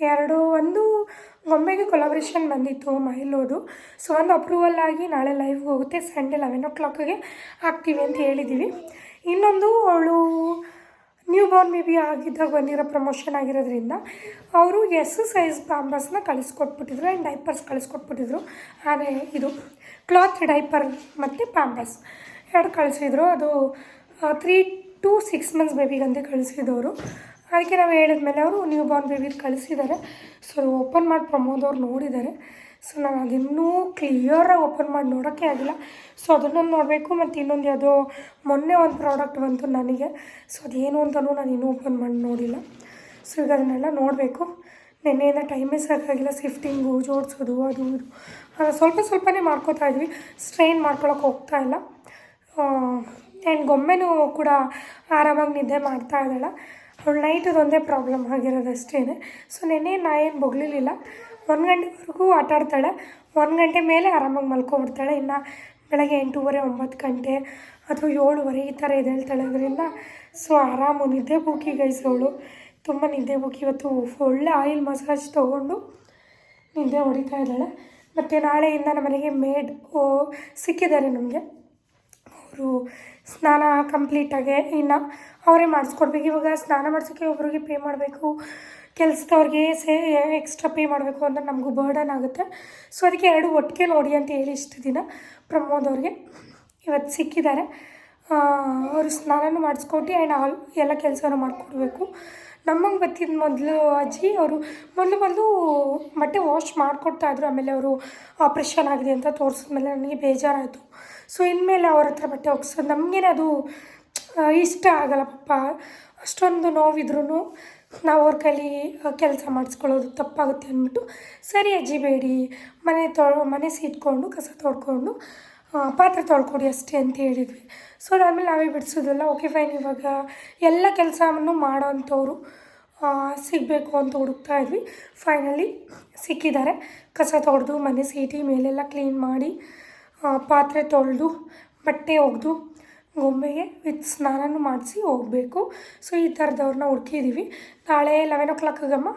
S1: ಎರಡು, ಒಂದು ಗೊಂಬೆಗೆ ಕೊಲಾಬ್ರೇಷನ್ ಬಂದಿತ್ತು ಮೈಲೋದು ಸೊ ಒಂದು ಅಪ್ರೂವಲ್ ಆಗಿ ನಾಳೆ ಲೈವ್ಗೆ ಹೋಗುತ್ತೆ ಸಂಡೆ ಲೆವೆನ್ ಓ ಕ್ಲಾಕಿಗೆ ಹಾಕ್ತೀವಿ ಅಂತ ಹೇಳಿದ್ದೀವಿ ಇನ್ನೊಂದು, ಅವಳು ನ್ಯೂ ಬಾರ್ನ್ ಬಿ ಆಗಿದ್ದಾಗ ಬಂದಿರೋ ಪ್ರಮೋಷನ್ ಆಗಿರೋದ್ರಿಂದ ಅವರು ಎಸ್ ಸೈಜ್ ಬಾಂಬರ್ಸ್ನ ಕಳಿಸ್ಕೊಟ್ಬಿಟ್ಟಿದ್ರು ಆ್ಯಂಡ್ ಡೈಪರ್ಸ್ ಕಳಿಸ್ಕೊಟ್ಬಿಟ್ಟಿದ್ರು. ಆದರೆ ಇದು ಕ್ಲಾತ್ ಡೈಪರ್ ಮತ್ತು ಪಾಂಬರ್ಸ್ ಎರಡು ಕಳಿಸಿದ್ರು. ಅದು ತ್ರೀ ಟು ಸಿಕ್ಸ್ ಮಂತ್ಸ್ ಬೇಬಿಗಂತ ಕಳಿಸಿದವರು. ಅದಕ್ಕೆ ನಾವು ಹೇಳಿದ ಮೇಲೆ ಅವರು ನ್ಯೂ ಬಾರ್ನ್ ಬೇಬಿದು ಕಳಿಸಿದ್ದಾರೆ ಸೊ ಓಪನ್ ಮಾಡಿ ಪ್ರಮೋದ್ ಅವ್ರು ನೋಡಿದ್ದಾರೆ ಸೊ ನಾನು ಅದಿನ್ನೂ ಕ್ಲಿಯರಾಗಿ ಓಪನ್ ಮಾಡಿ ನೋಡೋಕ್ಕೆ ಆಗಿಲ್ಲ. ಸೊ ಅದನ್ನೊಂದು ನೋಡಬೇಕು. ಮತ್ತು ಇನ್ನೊಂದು ಯಾವುದೋ ಮೊನ್ನೆ ಒಂದು ಪ್ರಾಡಕ್ಟ್ ಬಂತು ನನಗೆ. ಸೊ ಅದೇನು ಅಂತಲೂ ನಾನು ಇನ್ನೂ ಓಪನ್ ಮಾಡಿ ನೋಡಿಲ್ಲ. ಸೊ ಈಗ ಅದನ್ನೆಲ್ಲ ನೋಡಬೇಕು. ನಿನ್ನೆಯಿಂದ ಟೈಮೇ ಸಾಕಾಗಿಲ್ಲ. ಶಿಫ್ಟಿಂಗು ಜೋಡಿಸೋದು ಅದು, ಇದು. ಸ್ವಲ್ಪ ಸ್ವಲ್ಪನೇ ಮಾಡ್ಕೋತಾ ಇದ್ವಿ. ಸ್ಟ್ರೈನ್ ಮಾಡ್ಕೊಳಕ್ಕೆ ಹೋಗ್ತಾ ಇಲ್ಲ. ಆ್ಯಂಡ್ ಗೊಂಬೆನೂ ಕೂಡ ಆರಾಮಾಗಿ ನಿದ್ದೆ ಮಾಡ್ತಾ ಇದ್ದಾಳೆ. ಅವಳು ನೈಟದೊಂದೇ ಪ್ರಾಬ್ಲಮ್ ಆಗಿರೋದಷ್ಟೇ ಸೊ ನೆನ್ನೆ ನಾ ಏನು ಬೊಗಲಿಲ್ಲ ಒಂದು ಗಂಟೆವರೆಗೂ ಆಟ ಆಡ್ತಾಳೆ. ಒಂದು ಗಂಟೆ ಮೇಲೆ ಆರಾಮಾಗಿ ಮಲ್ಕೊಬಿಡ್ತಾಳೆ ಇನ್ನು ಬೆಳಗ್ಗೆ ಎಂಟೂವರೆ, ಒಂಬತ್ತು ಗಂಟೆ ಅಥವಾ ಏಳುವರೆ ಈ ಥರ ಎದ್ದೇಳ್ತಾಳೆ ಅದರಿಂದ ಸೊ, ಆರಾಮು. ನಿದ್ದೆ ಬುಕ್ಕಿ ಗೈಸವಳು ತುಂಬ ನಿದ್ದೆ ಬುಕ್ಕಿ ಇವತ್ತು ಒಳ್ಳೆ ಆಯಿಲ್ ಮಸಾಜ್ ತೊಗೊಂಡು ನಿದ್ದೆ ಹೊಡಿತಾ ಇದ್ದಾಳೆ. ಮತ್ತು ನಾಳೆಯಿಂದ ನಮ್ಮ ಮನೆಗೆ ಮೇಡ್ ಸಿಕ್ಕಿದ್ದಾರೆ ನಮಗೆ. ಅವರು ಸ್ನಾನ ಕಂಪ್ಲೀಟಾಗೆ ಇನ್ನು ಅವರೇ ಮಾಡಿಸ್ಕೊಡ್ಬೇಕು. ಇವಾಗ ಸ್ನಾನ ಮಾಡ್ಸೋಕ್ಕೆ ಒಬ್ರಿಗೆ ಪೇ ಮಾಡಬೇಕು. ಕೆಲಸದವ್ರಿಗೆ ಸೇ ಎಕ್ಸ್ಟ್ರಾ ಪೇ ಮಾಡಬೇಕು ಅಂದರೆ ನಮಗೂ ಬರ್ಡನ್ ಆಗುತ್ತೆ. ಸೊ ಅದಕ್ಕೆ ಎರಡು ಒಟ್ಟಿಗೆ ನೋಡಿ ಅಂತ ಹೇಳಿ ಇಷ್ಟು ದಿನ ಪ್ರಮೋದ್ ಅವ್ರಿಗೆ. ಇವತ್ತು ಸಿಕ್ಕಿದ್ದಾರೆ. ಅವರು ಸ್ನಾನನೂ ಮಾಡಿಸ್ಕೊಟ್ಟು ಆ್ಯಂಡ್ ಆಲ್ ಎಲ್ಲ ಕೆಲಸನೂ ಮಾಡಿಕೊಡ್ಬೇಕು. ನಮಗೆ ಬತ್ತಿದ ಮೊದಲು ಅಜ್ಜಿ ಅವರು ಮೊದಲು ಮೊದಲು ಬಟ್ಟೆ ವಾಶ್ ಮಾಡಿಕೊಡ್ತಾಯಿದ್ರು ಆಮೇಲೆ ಅವರು ಆಪ್ರೇಷನ್ ಆಗಿದೆ ಅಂತ ತೋರಿಸಿದ್ಮೇಲೆ ನನಗೆ ಬೇಜಾರಾಯಿತು. ಸೊ ಇನ್ಮೇಲೆ ಅವ್ರ ಹತ್ರ ಬಟ್ಟೆ ಒಗ್ಸೋದು ನಮಗೇನದು ಇಷ್ಟ ಆಗಲ್ಲ ಪಾಪ ಅಷ್ಟೊಂದು ನೋವಿದ್ರೂ ನಾವು ಅವ್ರ ಕೈಲಿ ಕೆಲಸ ಮಾಡಿಸ್ಕೊಳ್ಳೋದು ತಪ್ಪಾಗುತ್ತೆ ಅಂದ್ಬಿಟ್ಟು ಸರಿ ಅಜ್ಜಿ ಬೇಡಿ. ಮನೆ ತೊ ಮನೆ ಸೀಟ್ಕೊಂಡು ಕಸ ತೊಳ್ಕೊಂಡು ಪಾತ್ರೆ ತೊಳ್ಕೊಡಿ ಅಷ್ಟೇ ಅಂತ ಹೇಳಿದ್ವಿ. ಸೊ ಅದಾದಮೇಲೆ ನಾವೇ ಬಿಡಿಸೋದಲ್ಲ. ಓಕೆ ಫೈನ್ ಇವಾಗ ಎಲ್ಲ ಕೆಲಸವನ್ನು ಮಾಡೋವಂಥವ್ರು ಸಿಗಬೇಕು ಅಂತ ಹುಡುಕ್ತಾ ಇದ್ವಿ. ಫೈನಲಿ ಸಿಕ್ಕಿದ್ದಾರೆ. ಕಸ ತೊಡೆದು ಮನೆ ಸೀಟಿ ಮೇಲೆಲ್ಲ ಕ್ಲೀನ್ ಮಾಡಿ ಪಾತ್ರೆ ತೊಳೆದು ಬಟ್ಟೆ ಒಗೆದು ಗೊಂಬೆಗೆ ವಿತ್ ಸ್ನಾನನೂ ಮಾಡಿಸಿ ಹೋಗಬೇಕು. ಸೊ, ಈ ಥರದವ್ರನ್ನ ಹುಡ್ಕಿದ್ದೀವಿ ನಾಳೆ ಲೆವೆನ್ ಓ ಕ್ಲಾಕ್ಗಮ್ಮ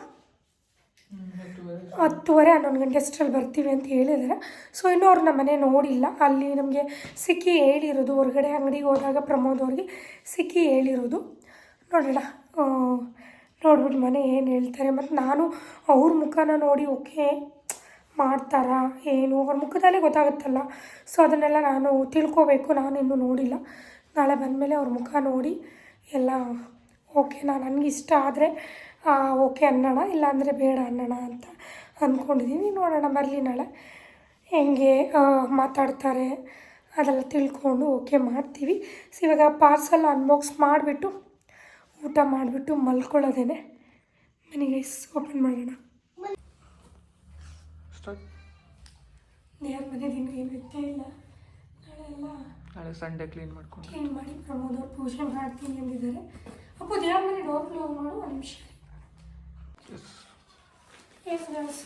S1: ಹತ್ತುವರೆ ಹನ್ನೊಂದು ಗಂಟೆ ಅಷ್ಟರಲ್ಲಿ ಬರ್ತೀವಿ ಅಂತ ಹೇಳಿದ್ದಾರೆ. ಸೊ, ಇನ್ನೂ ಅವ್ರು ನಮ್ಮ ಮನೆ ನೋಡಿಲ್ಲ. ಅಲ್ಲಿ ನಮಗೆ ಸಿಕ್ಕಿ ಹೇಳಿರೋದು, ಹೊರಗಡೆ ಅಂಗಡಿಗೆ ಹೋದಾಗ ಪ್ರಮೋದ್ ಅವ್ರಿಗೆ ಸಿಕ್ಕಿ ಹೇಳಿರೋದು. ನೋಡೋಣ ನೋಡ್ಬಿಟ್ಟು ಮನೆ ಏನು ಹೇಳ್ತಾರೆ. ಮತ್ತು ನಾನು ಅವ್ರ ಮುಖನ ನೋಡಿ, ಓಕೆ. ಮಾಡ್ತಾರಾ, ಏನು? ಅವ್ರ ಮುಖದಲ್ಲೇ ಗೊತ್ತಾಗುತ್ತಲ್ಲ. ಸೊ ಅದನ್ನೆಲ್ಲ ನಾನು ತಿಳ್ಕೊಬೇಕು, ನಾನು ಇನ್ನೂ ನೋಡಿಲ್ಲ. ನಾಳೆ ಬಂದಮೇಲೆ ಅವ್ರ ಮುಖ ನೋಡಿ, ಎಲ್ಲ ಓಕೆ, ನಾನು ನನಗೆ ಇಷ್ಟ ಆದರೆ ಓಕೆ ಅನ್ನೋಣ, ಇಲ್ಲಾಂದರೆ ಬೇಡ ಅನ್ನೋಣ ಅಂತ ಅಂದ್ಕೊಂಡಿದ್ದೀನಿ ನೋಡೋಣ, ಬರಲಿ ನಾಳೆ. ಹೆಂಗೆ ಮಾತಾಡ್ತಾರೆ, ಅದೆಲ್ಲ ತಿಳ್ಕೊಂಡು ಓಕೆ ಮಾಡ್ತೀವಿ. ಸೊ ಇವಾಗ ಪಾರ್ಸಲ್ ಅನ್ಬಾಕ್ಸ್ ಮಾಡಿಬಿಟ್ಟು, ಊಟ ಮಾಡಿಬಿಟ್ಟು ಮಲ್ಕೊಳ್ಳೋದೇನೆ. ಮನೆಗೆ ಓಪನ್ ಮಾಡೋಣ.
S2: ಸ್ಟಾರ್ಟ್
S1: ದೇವ್ರ ಮನೆ ದಿನ ಏನು ಇರ್ತೇ ಇಲ್ಲ. ನಾಳೆ ಎಲ್ಲ
S2: ನಾಳೆ ಸಂಡೇ ಕ್ಲೀನ್ ಮಾಡ್ಕೊಂಡು.
S1: ಕ್ಲೀನ್ ಮಾಡಿ ಪ್ರಮೋದ್ ಅವ್ರು ಪೂಜೆ ಮಾಡ್ತೀನಿ ಅಂದಿದ್ದಾರೆ. ಅಪ್ಪ ದೇವ್ರ ಮನೆ ಡೋರ್ ಕ್ಲೋಸ್ ಮಾಡು ಒಂದು ನಿಮಿಷ. ಎಸ್ ಗರ್ಲ್ಸ್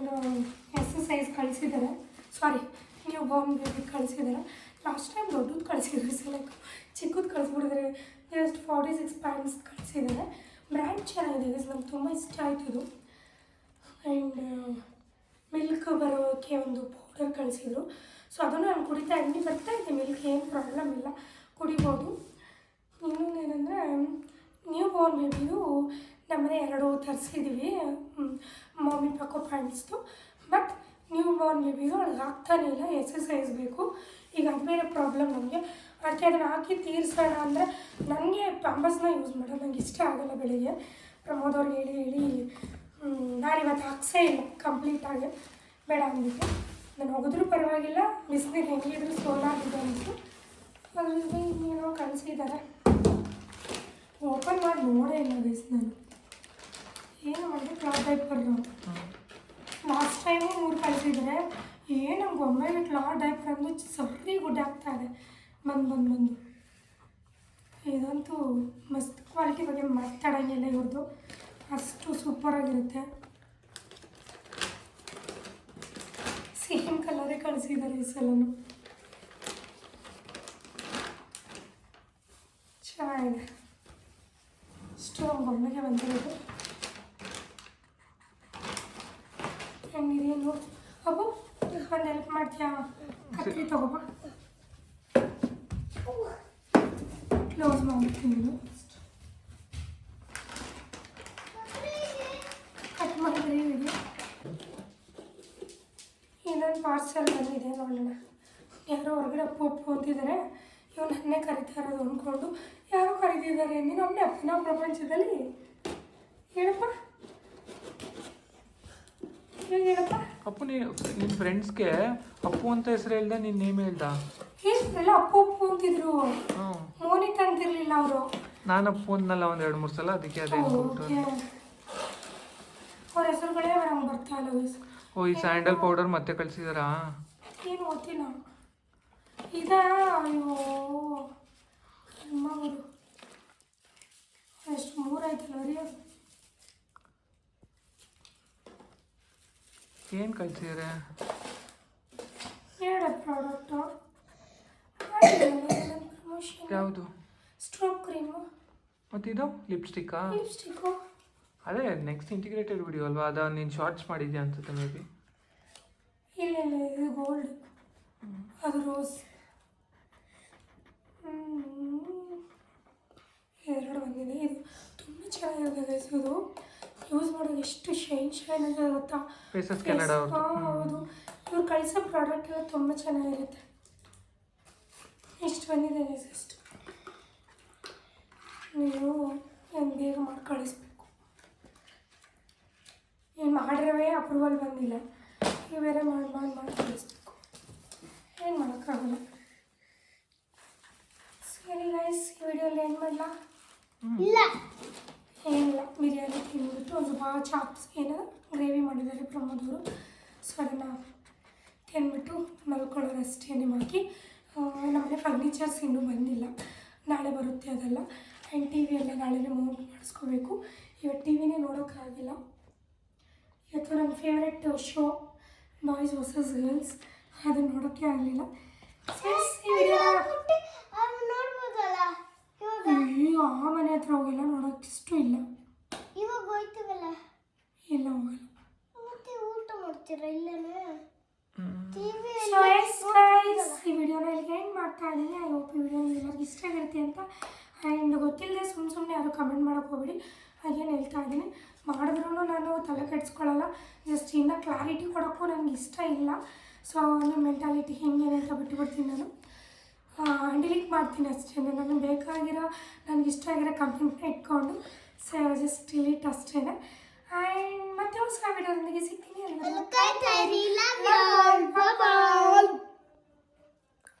S1: ಇದು ಎಕ್ಸಸೈಸ್ ಕಳಿಸಿದ್ದಾರೆ. ಸಾರಿ ನೀವು ಬಾಂಬ್ ಬೇಬಿ ಕಳಿಸಿದ್ದಾರೆ. ಲಾಸ್ಟ್ ಟೈಮ್ ದೊಡ್ಡದು ಕಳಿಸಿದ್ರು ಸಲಕ್ ಚಿಕ್ಕದು ಕಳಿಸ್ಬಿಡಿದ್ರೆ ಜಸ್ಟ್ ಫಾರ್ಟಿ ಸಿಕ್ಸ್ ಪ್ಯಾಂಟ್ಸ್ ಕಳಿಸಿದ್ದಾರೆ. ಬ್ರ್ಯಾಂಡ್ ಚೆನ್ನಾಗಿದೆ ನಮ್ಗೆ ತುಂಬ ಇಷ್ಟ ಆಯಿತು ಇದು. ಆ್ಯಂಡ್ ಮಿಲ್ಕ್ ಬರೋಕ್ಕೆ ಒಂದು ಪೌಡರ್ ಕಳಿಸಿದ್ರು. ಸೊ ಅದನ್ನು ನಾನು ಕುಡಿತಾ ಇದ್ದೀನಿ. ಬರ್ತಾ ಇದೆ ಮಿಲ್ಕ್ ಏನು ಪ್ರಾಬ್ಲಮ್ ಇಲ್ಲ. ಕುಡಿಬೋದು. ಇನ್ನೊಂದು ಏನಂದರೆ ನ್ಯೂ ಬೋರ್ನ್ ಬೇಬಿದು ನಮ್ಮನೆ ಎರಡು ತರಿಸಿದ್ದೀವಿ ಮಮ್ಮಿ ಪಕ್ಕೋ ಪ್ಯಾಂಟ್ಸ್ದು ಬಟ್ ನ್ಯೂ ಬೋರ್ನ್ ಬೇಬಿದು ಅವ್ಳಿಗೆ ಆಗ್ತಾನೇ ಇಲ್ಲ. ಎಕ್ಸಸೈಸ್ ಬೇಕು. ಈಗ ಅದು ಬೇರೆ ಪ್ರಾಬ್ಲಮ್ ನಮಗೆ. ಅದಕ್ಕೆ ಅದನ್ನು ಹಾಕಿ ತೀರಿಸೋಣ ಅಂದರೆ ನನಗೆ ಪಂಬಸ್ನ ಯೂಸ್ ಮಾಡೋದು ನನಗೆ ಇಷ್ಟ ಆಗಲ್ಲ ಬೆಳಿಗ್ಗೆ. ಪ್ರಮೋದ್ ಅವ್ರಿಗೆ ಹೇಳಿ ಹೇಳಿ ನಾನು ಇವತ್ತು ಹಾಕ್ಸೇ ಇಲ್ಲ ಕಂಪ್ಲೀಟಾಗಿ ಬೇಡ ಅಂದ್ಬಿಟ್ಟು. ನಾನು ಹೋಗಿದ್ರೂ ಪರವಾಗಿಲ್ಲ ಬಿಸಿನೀರು ಹೆಂಗಿದ್ರು ಸೋಲಾಗಿದೆ ಅಂತು ಅದರಿಂದ ಇನ್ನೇನೋ ಕಳಿಸಿದ್ದಾರೆ ಓಪನ್ ಮಾಡಿ ನೋಡೇ ಇಲ್ಲ ಗೈಸ್ ಏನು ಮಾಡಿದೆ ಕ್ಲಾತ್ ಡೈಪರ್ನು ಲಾಸ್ಟ್ ಟೈಮು ಮೂರು ಕಳಿಸಿದ್ರೆ ಏನು ಒಮ್ಮೆಲೆ ಕ್ಲಾತ್ ಡೈಪರ್ ಅಂದು ಸರಿ ಗುಡ್ ಆಗ್ತಾ ಇದೆ. ಬಂದು ಬಂದು ಬಂದು. ಇದಂತೂ ಮಸ್ತ್ ಕ್ವಾಲಿಟಿ ಬಗ್ಗೆ ಮಾತಾಡೋಂಗಿಲ್ಲ ಇವ್ರದ್ದು ಅಷ್ಟು ಸೂಪರಾಗಿರುತ್ತೆ ಸೇಮ್ ಕಲರೇ ಕಳಿಸಿದ್ದಾರೆ ಈ ಸಲನು. ಚೆನ್ನಾಗಿದೆ. ಇಷ್ಟು ಬೊಮ್ಮೆಗೆ ಬಂದಿರೋದು. ಹೆಂಗಿದೆ ನೋಡು ಅಬ್ಬು ಒಂದು ಹೆಲ್ಪ್ ಮಾಡ್ತೀಯಾ? ಕತ್ತಿ ತಗೋಬ. ಕ್ಲೋಸ್ ಮಾಡ್ತೀನಿ ಕಟ್ ಮಾಡಿದ್ರೆ ಇದೆ ಇನ್ನೊಂದು ಪಾರ್ಸಲ್ ಬಂದಿದೆ ನೋಡೋಣ ಯಾರೋ ಹೊರಗಡೆ ಅಪ್ಪು ಅಪ್ಪು ಅಂತಿದ್ದಾರೆ ಇವ್ನು ನನ್ನೇ ಕರಿತಾ ಇರೋದು ಅಂದ್ಕೊಂಡು ಯಾರೋ ಕರೀತಿದ್ದಾರೆ ನೀನು ಒಮ್ಮೆ ಅಪ್ಪನ ಪ್ರಪಂಚದಲ್ಲಿ ಹೇಳಪ್ಪ. ಹೇಳಪ್ಪ?
S2: ಅಪ್ಪು ನೀ ನಿನ್ನ ಫ್ರೆಂಡ್ಸ್ಗೆ ಅಪ್ಪು ಅಂತ ಹೆಸರು ಹೇಳ್ದ ನಿನ್ನ ನೇಮ್ ಹೇಳ್ದ?
S1: ಎಲ್ಲ ಅಪ್ಪು ಅಪ್ಪು ಅಂತಿದ್ರು? ಮೋನಿ ಅಂತಿರ್ಲಿಲ್ಲ ಅವರು.
S2: ನಾನು ಅಪ್ಪು ಅಂದ್ನಲ್ಲ ಒಂದು ಎರಡು ಮೂರು ಸಲ ಅದಕ್ಕೆ ಅದೇ
S1: ಅವ್ರ ಹೆಸರುಗಳೇ ನಮ್ಗೆ ಬರ್ತಾ ಇಲ್ಲ.
S2: ಓ ಈ ಸ್ಯಾಂಡಲ್ ಪೌಡರ್ ಮತ್ತೆ ಕಳ್ಸಿದಾರಾ?
S1: ಏನು ಗೊತ್ತಿಲ್ಲ ಇದಾ? ಅಯ್ಯೋ. ಗುರು ಎಷ್ಟು ಮೂರಾಯ್ತಲ್ಲ ರೀ
S2: ಏನು ಕಳ್ಸಿದ್ರೆ?
S1: ಹೇಳ ಪ್ರಾಡಕ್ಟು
S2: ಯಾವುದು?
S1: ಸ್ಟ್ರೋಕ್ ಕ್ರೀಮು
S2: ಮತ್ತಿದು? ಲಿಪ್ಸ್ಟಿಕ್ಕಾ
S1: ಲಿಪ್ಸ್ಟಿಕ್ಕು
S2: ಅದೇ ನೆಕ್ಸ್ಟ್ ಇಂಟಿಗ್ರೇಟೆಡ್ ವಿಡಿಯೋ ಅಲ್ವಾ? ಅದ ನೀನು ಶಾರ್ಟ್ಸ್ ಮಾಡಿದ್ಯಾ ಅನ್ಸುತ್ತೆ ಮೇ ಬಿ
S1: ಇಲ್ಲ ಇಲ್ಲ ಇದು ಗೋಲ್ಡ್ ಅದು ರೋಸ್ ಎರಡು ಬಂದಿದೆ. ಇದು ತುಂಬ ಚೆನ್ನಾಗಿದೆ ಇದು. ಯೂಸ್ ಮಾಡೋದು ಎಷ್ಟು ಶೈನ್ ಶೈನ್ ಅಂತ ಗೊತ್ತಾ?
S2: ಫೇಸಸ್
S1: ಹೌದು. ಇವ್ರು ಕಳಿಸೋ ಪ್ರಾಡಕ್ಟ್ ಎಲ್ಲ ತುಂಬ ಚೆನ್ನಾಗಿರುತ್ತೆ. ಇಷ್ಟು ಬಂದಿದೆ ಎಷ್ಟು? ನೀವು ಏನು ಬೇಗ ಮಾಡಿ ಕಳಿಸ್ಬೇಕು ಮಾಡಿರವೇ ಅಪ್ರೂವಲ್ ಬಂದಿಲ್ಲ. ಈ ಬೇರೆ ಮಾಡಿ ಮಾಡಿ ಮಾಡಿ ಕಳಿಸ್ಬೇಕು. ಏನು ಮಾಡೋಕ್ಕಾಗಲ್ಲ. ಸರಿ ಗೈಸ್ ಈ ವಿಡಿಯೋಲಿ ಏನು ಮಾಡಲಾ?
S3: ಇಲ್ಲ.
S1: ಏನಿಲ್ಲ ಬಿರಿಯಾನಿ ತಿಂದ್ಬಿಟ್ಟು ಒಂದು ಭಾಳ ಚಾಪ್ಸ್ ಏನೋ ಗ್ರೇವಿ ಮಾಡಿದ್ದಾರೆ ಪ್ರಮೋದವರು ಸೊ ಅದನ್ನು ತಿಂದ್ಬಿಟ್ಟು ಮಲ್ಕೊಳ್ಳೋರು ಅಷ್ಟೇ ಹಾಕಿ ನಮ್ಮನೆ ಫರ್ನಿಚರ್ಸ್ ಇನ್ನೂ ಬಂದಿಲ್ಲ. ನಾಳೆ ಬರುತ್ತೆ ಅದೆಲ್ಲ. ಆ್ಯಂಡ್ ಟಿ ವಿ ಎಲ್ಲ ನಾಳೆನೇ ಮೂವ್ ಮಾಡಿಸ್ಕೋಬೇಕು. ಇವತ್ತು ಟಿ ವಿನೇ ನೋಡೋಕ್ಕಾಗಿಲ್ಲ. ಇವತ್ತು ನನ್ನ favourite show boys versus girls ಅದನ್ನು ನೋಡೋಕ್ಕೆ ಆಗಲಿಲ್ಲ. ಅಯ್ಯೋ ಆ ಮನೆ ಹತ್ರ ಹೋಗಿಲ್ಲ ನೋಡೋಕೆ ಇಷ್ಟು ಇಲ್ಲ.
S3: ಇವಾಗ ಹೋಯ್ತೀವಲ್ಲ?
S1: ಇಲ್ಲ ಹೋಗಲ್ಲ.
S3: ಮತ್ತೆ ಊಟ ಮಾಡ್ತೀರಾ ಇಲ್ಲನೇ?
S1: ಈ ವಿಡಿಯೋನ ಇಲ್ಲಿಗೆ ಏನು ಮಾಡ್ತಾ ಇದ್ದೀನಿ. ಐ ಹೋಪ್ ಈ ವಿಡಿಯೋ ಎಲ್ಲರಿಗೂ ಇಷ್ಟ ಆಗಿರುತ್ತೆ ಅಂತ. ಆ್ಯಂಡ್ ಗೊತ್ತಿಲ್ಲದೆ ಸುಮ್ಮನೆ ಸುಮ್ಮನೆ ಯಾರು ಕಮೆಂಟ್ ಮಾಡೋಕೆ ಹೋಗ್ಬೇಡಿ. ಹಾಗೇನು ಹೇಳ್ತಾ ಇದ್ದೀನಿ ಮಾಡಿದ್ರೂ ನಾನು ತಲೆ ಕೆಡಿಸ್ಕೊಳ್ಳಲ್ಲ ಜಸ್ಟ್ ಇನ್ನೂ ಕ್ಲಾರಿಟಿ ಕೊಡೋಕ್ಕೂ ನನಗೆ ಇಷ್ಟ ಇಲ್ಲ ಸೊ ನನ್ನ ಮೆಂಟಾಲಿಟಿ ಹೆಂಗೇನೆ ಅಂತ ಬಿಟ್ಟುಬಿಡ್ತೀನಿ ನಾನು ಡಿಲೀಟ್ ಮಾಡ್ತೀನಿ ಅಷ್ಟೇ ನನಗೆ ಬೇಕಾಗಿರೋ ನನಗೆ ಇಷ್ಟ ಆಗಿರೋ ಕಂಪ್ನಿನ ಇಟ್ಕೊಂಡು ಸೊ ಜಸ್ಟ್ ಡಿಲೀಟ್ ಅಷ್ಟೇ ಆ್ಯಂಡ್ ಮತ್ತೆ ಹೊಸ ವಿಡಿಯೋದೊಂದಿಗೆ ಸಿಗ್ತೀನಿ ಅಲ್ವಾ
S3: ಕಾಯ್ತಾ ಇರಿ